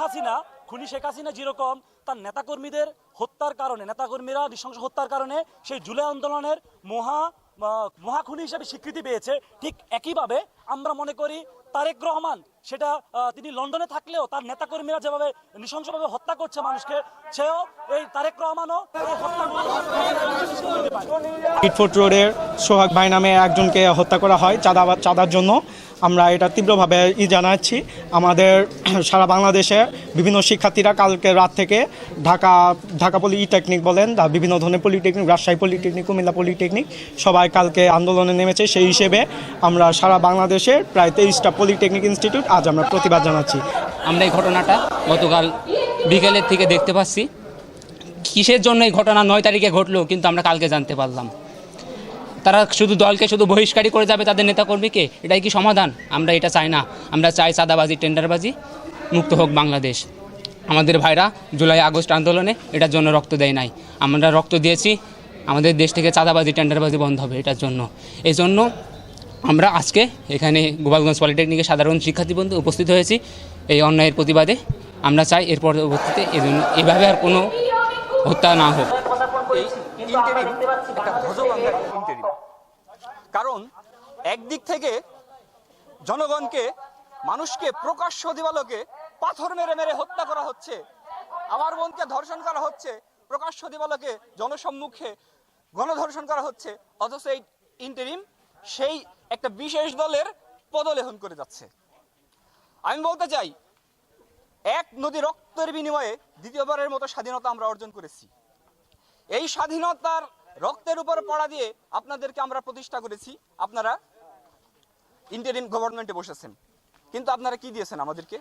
হাসিনা খুনি শেখ হাসিনা যেরকম তার নেতাকর্মীদের হত্যার কারণে, নেতাকর্মীরা নৃশংস হত্যার কারণে সেই জুলাই আন্দোলনের মহা মহাখুনি হিসেবে স্বীকৃতি পেয়েছে। ঠিক একইভাবে আমরা মনে করি তারেক রহমান সেটা তিনি লন্ডনে থাকলেও তার নেতাকর্মীরা যেভাবে নৃশংসভাবে হত্যা করছে মানুষকে, সেও এই তারেক রহমানও। ইটফোর্ট রোডের সোহাগ ভাই নামে একজনকে হত্যা করা হয় চাঁদা, চাঁদার জন্য। আমরা এটা তীব্রভাবে ই জানাচ্ছি। আমাদের সারা বাংলাদেশে বিভিন্ন শিক্ষার্থীরা কালকে রাত থেকে ঢাকা ঢাকা পলিটেকনিক বলেন বিভিন্ন ধরনের polytechnic, Rajshahi polytechnic, Comilla polytechnic, সবাই কালকে আন্দোলনে নেমেছে। সেই হিসেবে আমরা সারা বাংলাদেশের প্রায় তেইশটা পলিটেকনিক ইনস্টিটিউট আজ আমরা প্রতিবাদ জানাচ্ছি। আমরা এই ঘটনাটা গতকাল বিকেলের থেকে দেখতে পাচ্ছি। কিসের জন্য এই ঘটনা নয় তারিখে ঘটলো কিন্তু আমরা কালকে জানতে পারলাম। তারা শুধু দলকে শুধু বহিষ্কারই করে যাবে তাদের নেতাকর্মীকে? এটাই কি সমাধান? আমরা এটা চাই না। আমরা চাই চাঁদাবাজি, টেন্ডারবাজি, মুক্ত হোক বাংলাদেশ। আমাদের ভাইরা জুলাই, আগস্ট আন্দোলনে এটার জন্য রক্ত দেয় নাই। আমরা রক্ত দিয়েছি, আমাদের দেশ থেকে চাঁদাবাজি, টেন্ডারবাজি বন্ধ হবে এটার জন্য। এই জন্য আমরা আজকে এখানে গোপালগঞ্জ পলিটেকনিকের সাধারণ শিক্ষার্থী বন্ধু উপস্থিত হয়েছি এই অন্যায়ের প্রতিবাদে। আমরা চাই এর পরবর্তীতে এজন্য এভাবে আর কোনো হত্যা না হোক। কারণ একদিক থেকে জনগণকে, মানুষকে, প্রকাশ্য দিবালোকে পাথর মেরে মেরে হত্যা করা হচ্ছে, আমার বোনকে ধর্ষণ করা হচ্ছে, প্রকাশ্য দিবালোকে জনসম্মুখে গণধর্ষণ করা হচ্ছে, অথচ এই ইন্টারিম সেই একটা বিশেষ দলের পদলেহন করে যাচ্ছে। আমি বলতে চাই, এক নদী রক্তের বিনিময়ে দ্বিতীয়বারের মতো স্বাধীনতা আমরা অর্জন করেছি। এই স্বাধীনতার রক্তের উপর পড়া দিয়ে আপনাদেরকে আমরা প্রতিষ্ঠা করেছি। আপনারা ইন্টারিম গভর্নমেন্টে বসেছেন। কিন্তু আপনারা কি দিয়েছেন আমাদেরকে?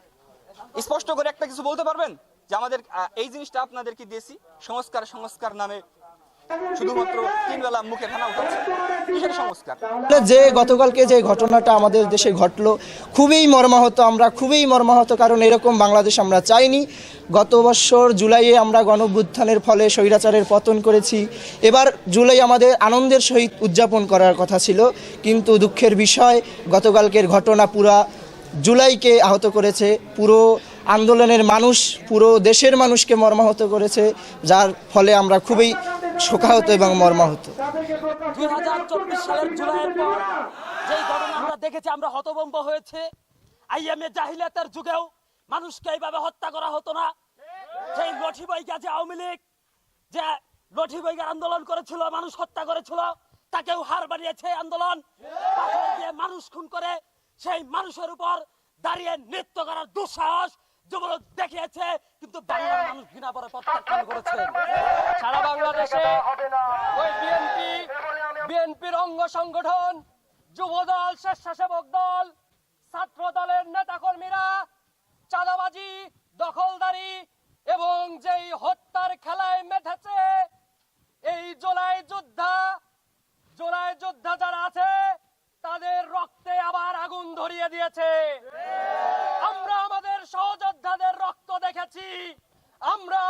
স্পষ্ট করে একটা কিছু বলতে পারবেন? যে আমাদের এই জিনিসটা আপনাদেরকে দিয়েছি। সংস্কার সংস্কার নামে শুধুমাত্র তিন বেলা মুখে ফেনা উঠাচ্ছে কিসের সংস্কার যে গতকালকে যে ঘটনাটা আমাদের দেশে ঘটলো খুবই মর্মাহত আমরা খুবই মর্মাহত কারণ এরকম বাংলাদেশ আমরা চাইনি। গত বছর জুলাইয়ে আমরা গণভ্যুত্থানের ফলে স্বৈরাচারের পতন করেছি। এবার জুলাই আমাদের আনন্দের সহিত উদযাপন করার কথা ছিল। কিন্তু দুঃখের বিষয় গতকালকের ঘটনা পুরা জুলাইকে আহত করেছে। পুরো আন্দোলনের মানুষ পুরো দেশের মানুষকে মর্মাহত করেছে। যার ফলে আমরা খুবই শোকাহত এবং মর্মাহত। পর দেখেছি, আমরা হতভম্ব হয়েছে। আইএমএ জাহিলিয়াতের যুগেও মানুষকে এইভাবে হত্যা করা হতো না। সেই লঠি যে আওয়ামী লীগ, যে লঠি আন্দোলন করেছিল, মানুষ হত্যা করেছিল, তাকেও হার বানিয়েছে আন্দোলন। মানুষ খুন করে সেই মানুষের উপর দাঁড়িয়ে নৃত্য করার দুঃসাহস যেগুলো দেখিয়েছে, কিন্তু বাংলার মানুষ ঘৃণা করে প্রত্যাখ্যান করেছে। বাংলাদেশে ওই বিএনপি, বিএনপির অঙ্গ সংগঠন যুব দল স্বেচ্ছাসেবক দল ছাত্র দলের চাঁদাবাজি, দখলদারি এবং যেই হত্যার খেলায় মেতেছে এই জুলাই যোদ্ধা জুলাই যোদ্ধা যারা আছে, তাদের রক্তে আবার আগুন ধরিয়ে দিয়েছে। আমরা আমাদের সহযোদ্ধাদের রক্ত দেখেছি। আমরা